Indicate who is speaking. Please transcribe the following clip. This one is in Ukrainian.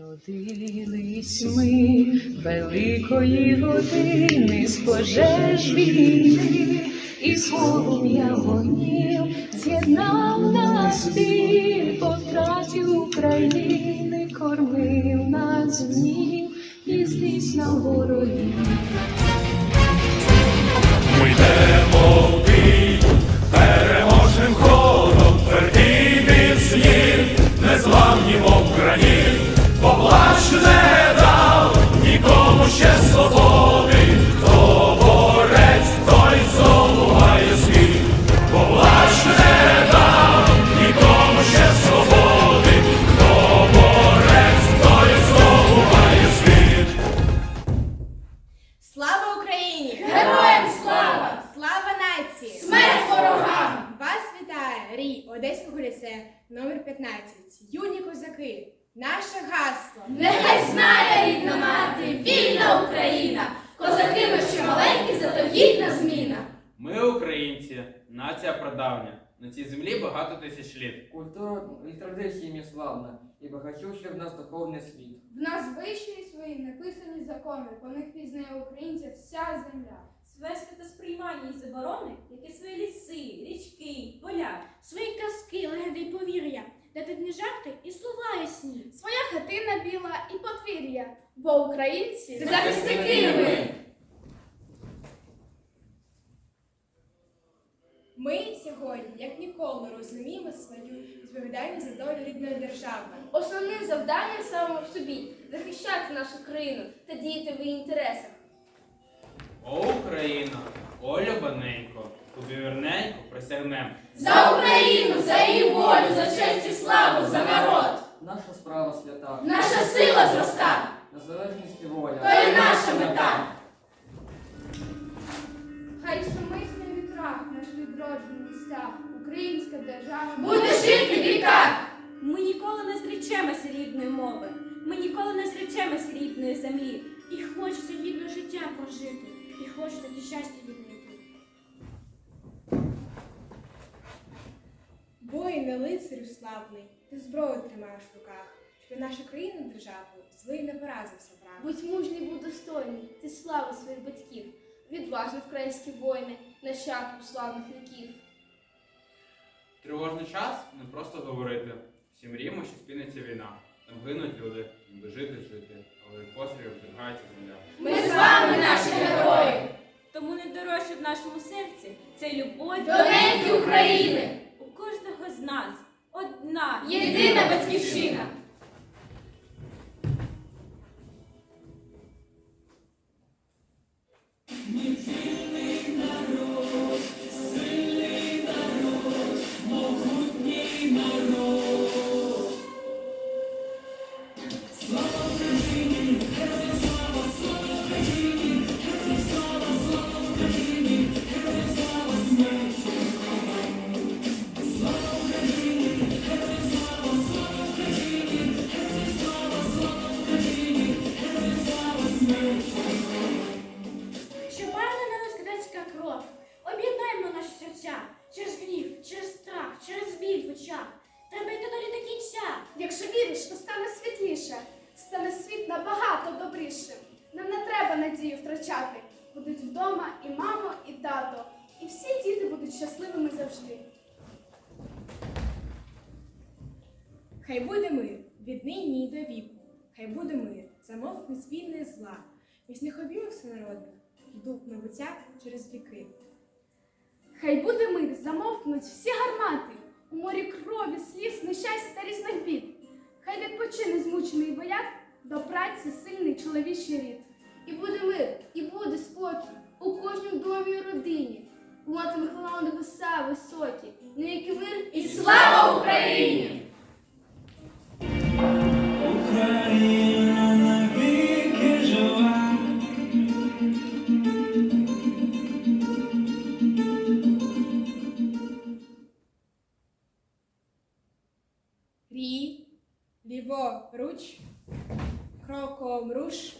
Speaker 1: Родились ми великої години з пожеж війни, і полум'я вогнів з'єднав нас біль по України, кормив нас днів і злість на ворогів.
Speaker 2: Ми йдемо
Speaker 3: Одеського номер 15 Юні козаки! Наше гасло!
Speaker 4: Нехай знає рідна мати, вільна Україна! Козаки ми ще маленькі, зато гідна зміна!
Speaker 5: Ми українці, нація прадавня. На цій землі багато тисяч літ.
Speaker 6: Культура і традиції славна, і багатющий в нас духовний світ.
Speaker 7: В нас вищі свої неписані закони, по них пізнає українця вся земля.
Speaker 8: Своє світосприймання і заборони, як і свої ліси, річки, поля.
Speaker 9: Свої казки, легенди й повір'я, де тут не жарти і слова ясні.
Speaker 7: Своя хатина біла і подвір'я, бо українці
Speaker 4: Захисники ми!
Speaker 3: Ми сьогодні, як ніколи, розуміємо свою відповідальність за долю рідної держави.
Speaker 7: Основним завданням самому в собі захищати нашу країну та діяти в її інтересах.
Speaker 5: О, Україна, о, любаненько, тобі вірненько присягнем.
Speaker 4: За Україну, за її волю, за честь і славу, за народ!
Speaker 6: Наша справа свята,
Speaker 4: Наша сила зроста,
Speaker 6: незалежність і воля.
Speaker 4: то є наша мета!
Speaker 7: Хай шумисний вітрах наш відроджений став, українська держава
Speaker 4: Буде жити в віках!
Speaker 8: Ми ніколи не зречемося рідної мови. Ми ніколи не зречемося рідної землі.
Speaker 9: І хочеться гідне життя прожити, і хочеться і щастя віднайти.
Speaker 3: Воїне лицарю славний, ти зброю тримаєш в руках, щоб нашу країну державу злий не поразився враг.
Speaker 7: Будь мужній, будь достойний, ти слави своїх батьків, відважні українські воїни, нащадку славних віків.
Speaker 5: Тривожний час не просто говорити. Всі мріємо, що спіниться війна. Там гинуть люди, ніби жити жити,
Speaker 8: нашому серці це любов
Speaker 4: До неї України!
Speaker 8: у кожного з нас. Одна
Speaker 4: Єдина батьківщина!
Speaker 9: Очах. Треба йти далі до кінця.
Speaker 7: Якщо віриш, то стане світліше, стане світ набагато добрішим. Нам не треба надію втрачати. Будуть вдома і мамо, і тато, і всі діти будуть щасливими завжди.
Speaker 3: Хай буде мир від нині й до віку. Хай буде мир, замовкне війни зла. Міцних обіймів всенародних, йдуть на буття через віки.
Speaker 7: Хай буде мир, замовкнуть всі Хай відпочине змучений вояк, до праці сильний чоловічий рід. І буде мир, і буде спокій у кожній домі і родині. Матиме хвала небеса високі, на який мир
Speaker 4: І слава Україні!
Speaker 3: ліворуч, кроком руш,